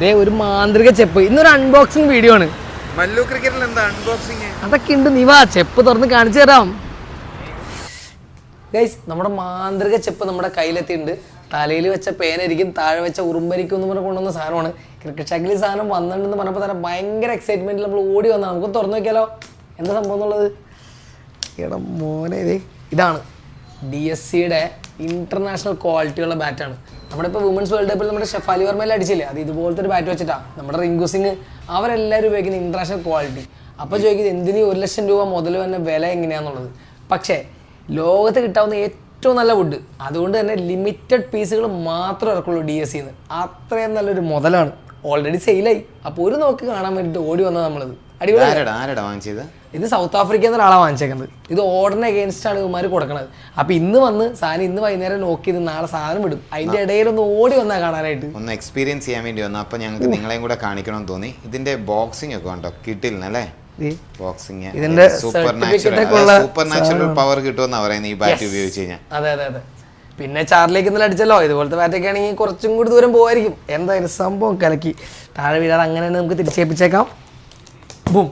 ദേ ഒരു മാന്ത്രിക ചെപ്പ്. ഇന്നൊരു അൺബോക്സിംഗ് വീഡിയോ ആണ്. മല്ലു ക്രിക്കറ്റിൽ എന്താ അൺബോക്സിംഗ് അതൊക്കെ ഉണ്ട് നീ വാ ചെപ്പ് തുറന്ന് കാണിച്ചു തരാം. ഗൈസ് നമ്മുടെ മാന്ത്രിക ചെപ്പ് നമ്മുടെ കയ്യിലെത്തിയിട്ടുണ്ട്. തലയിൽ വെച്ച പേനായിരിക്കും താഴെ വെച്ച ഉറുമ്പരിക്കും എന്ന് പറഞ്ഞ് കൊണ്ടുവന്ന സാധനമാണ്. ക്രിക്കറ്റ് ഷാക്കിൽ ഈ സാധനം വന്നിട്ടുണ്ടെന്ന് പറഞ്ഞപ്പോൾ തന്നെ ഭയങ്കര എക്സൈറ്റ്മെന്റിൽ നമ്മൾ ഓടി വന്നാൽ നമുക്ക് തുറന്നു വെക്കാലോ എന്താ സംഭവം എന്നുള്ളത്? എടാ മോനെ ഇതാണ്. ഡി എസ് സിയുടെ ഇന്റർനാഷണൽ ക്വാളിറ്റിയുള്ള ബാറ്റാണ് നമ്മുടെ ഇപ്പോൾ വുമൻസ് വേൾഡ് കപ്പിൽ നമ്മുടെ ഷെഫാലി വർമ്മയിൽ അടിച്ചില്ലേ? അത് ഇതുപോലത്തെ ഒരു ബാറ്റ് വെച്ചിട്ടാണ് നമ്മുടെ റിങ്കു സിംഗ് അവരെല്ലാവരും ഉപയോഗിക്കുന്ന ഇന്റർനാഷണൽ ക്വാളിറ്റി അപ്പോൾ ചോദിക്കുന്നത് എന്തിന് ഒരു ലക്ഷം രൂപ മുതൽ തന്നെ വില എങ്ങനെയാണെന്നുള്ളത് പക്ഷേ ലോകത്ത് കിട്ടാവുന്ന ഏറ്റവും നല്ല വുഡ് അതുകൊണ്ട് തന്നെ ലിമിറ്റഡ് പീസുകൾ മാത്രം ഇറക്കുള്ളൂ ഡി എസ് സിന്ന് അത്രയും നല്ലൊരു മുതലാണ്. ഓൾറെഡി സെയിലായി അപ്പോൾ ഒരു നോക്ക് കാണാൻ വേണ്ടിയിട്ട് ഓടി വന്നത് നമ്മളത്. അടിപൊളി. ഇത് സൗത്ത് ആഫ്രിക്കയിൽ നിന്ന് ഒരാളാണ് വാങ്ങിച്ചേക്കുന്നത്. ഇത് ഓർഡറിന് അഗേൻസ്റ്റ് ആണ് ഇവന്മാർ കൊടുക്കണത്. അപ്പൊ ഇന്ന് വന്ന് സാധനം ഇന്ന് വൈകുന്നേരം നോക്കി ഇത് നാളെ സാധനം വിടും. അതിന്റെ ഇടയിൽ ഒന്ന് ഓടി വന്നാ കാണാനായിട്ട്. ഒന്ന് എക്സ്പീരിയൻസ് ചെയ്യാൻ വേണ്ടി വന്നു. അപ്പൊ ഞങ്ങൾക്ക് നിങ്ങളെയും കൂടെ കാണിക്കണമെന്ന് തോന്നി. ഇതിന്റെ ബോക്സിംഗ് ഒക്കെ ഉണ്ടോ കിട്ടില്ലല്ലേ ബോക്സിംഗ് ഇതിന്റെ super natural super natural power കിട്ടുമെന്നാ പറയുന്നത് ഈ ബാറ്റ് ഉപയോഗിച്ച് കഴിഞ്ഞാൽ. അതെ അതെ അതെ. പിന്നെ ചാറിലേക്ക് ഇന്നലെ അടിച്ചല്ലോ. ഇതുപോലത്തെ ബാറ്റൊക്കെ ആണെങ്കിൽ കുറച്ചും കൂടി ദൂരം പോകായിരിക്കും എന്തായാലും സംഭവം കലക്കി. താഴെ വീഴാതെ അങ്ങനെ തന്നെ നമുക്ക് തിരിച്ചേപ്പിച്ചേക്കാം Bom,